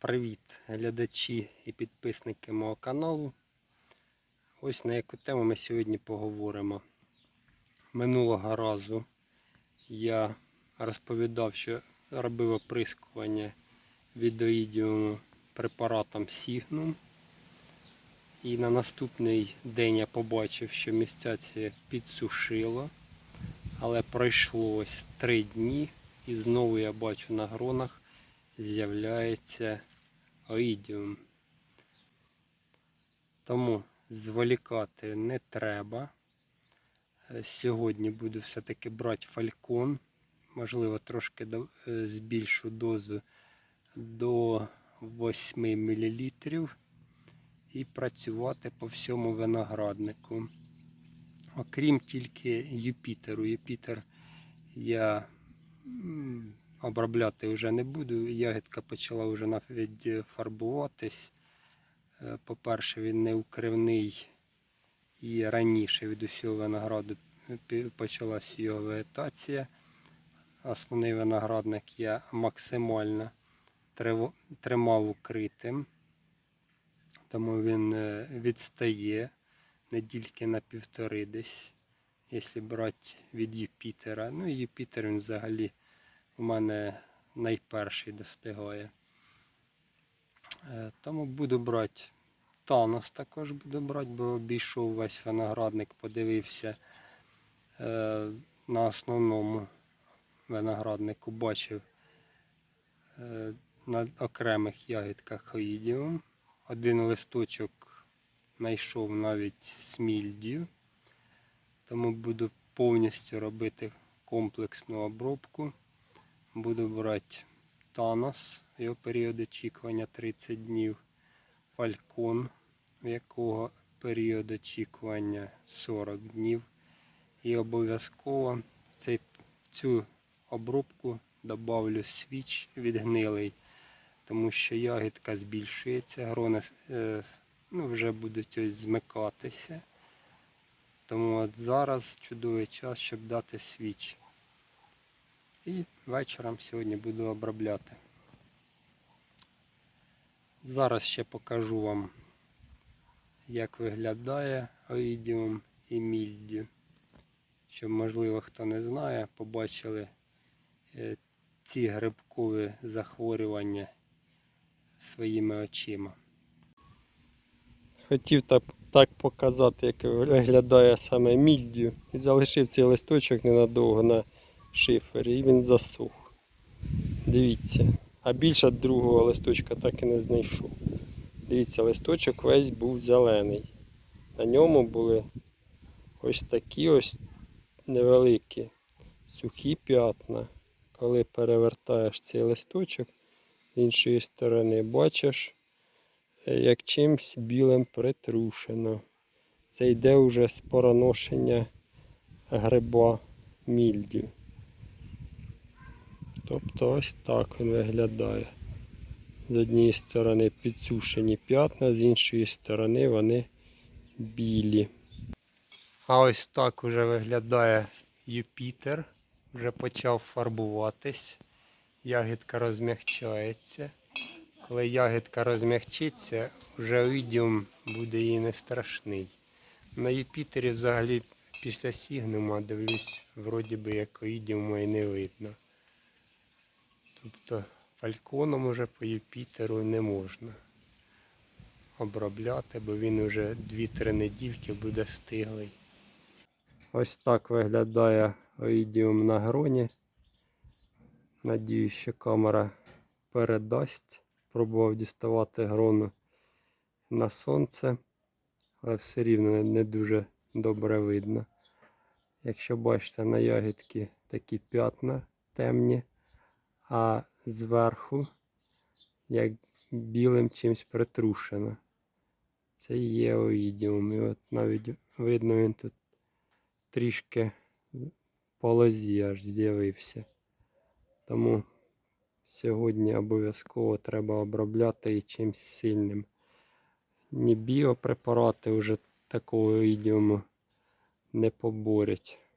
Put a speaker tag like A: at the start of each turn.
A: Привіт, глядачі і підписники мого каналу. Ось на яку тему ми сьогодні поговоримо. Минулого разу я розповідав, що робив оприскування відоїдіуму препаратом Сігнум. І на наступний день я побачив, що місця ці підсушило. Але пройшло ось три дні і знову я бачу на гронах з'являється оїдіум. Тому зволікати не треба. Е, Сьогодні буду все-таки брати фалькон. Можливо, трошки е, збільшу дозу до 8 мл і працювати по всьому винограднику. Окрім тільки Юпітеру. Юпітер я обробляти вже не буду. Ягідка почала вже навіть фарбуватись. Е, По-перше, він не укривний і раніше від усього винограду почалась його вегетація. Основний виноградник я максимально тримав укритим, тому він е, відстає недільки на півтори десь, якщо брати від Юпітера. Ну і Юпітер він взагалі у мене найперший достигає. Е, Тому буду брати Танос також буду брати, бо обійшов весь виноградник, подивився е, на основному винограднику, бачив е, на окремих ягідках хоїдіум. Один листочок знайшов навіть смільдію, тому буду повністю робити комплексну обробку. Буду брати Танос, його період очікування 30 днів, Фалькон, в якого період очікування 40 днів. І обов'язково в цю обробку добавлю свіч відгнилий, тому що ягідка збільшується, грони е, ну, вже будуть ось змикатися. Тому от зараз чудовий час, щоб дати свіч. І вечором сьогодні буду обробляти. Зараз ще покажу вам, як виглядає оїдіум і мільдю. Щоб, можливо, хто не знає, побачили е, ці грибкові захворювання своїми очима. Хотів так, так показати, як виглядає саме мільдю. І залишив цей листочок ненадовго на шифері і він засух. Дивіться. А більше другого листочка так і не знайшов. Дивіться, листочок весь був зелений. На ньому були ось такі ось невеликі сухі п'ятна. Коли перевертаєш цей листочок з іншої сторони, бачиш, е, як чимсь білим притрушено. Це йде вже з пороношення гриба мільдю. Тобто ось так він виглядає. З однієї сторони підсушені п'ятна, з іншої сторони вони білі. А ось так уже виглядає Юпітер. Вже почав фарбуватись. Ягідка розмягчається. Коли ягідка розмягчиться, вже оїдіум буде їй не страшний. На Юпітері взагалі після Сігнума дивлюсь, вроді би як оїдіума і не видно. Тобто фальконом уже по Юпітеру не можна обробляти, бо він уже 2-3 недільки буде стиглий. Ось так виглядає оїдіум на гроні. Надію, що камера передасть. Пробував діставати грону на сонце, але все рівно не дуже добре видно. Якщо бачите на ягідки такі п'ятна темні, а зверху як білим чимось притрушено. Це є оїдіум. І от навіть видно він тут трішки по лозі аж з'явився. Тому сьогодні обов'язково треба обробляти і чимось сильним. Ні біопрепарати вже такого оїдіуму не поборять.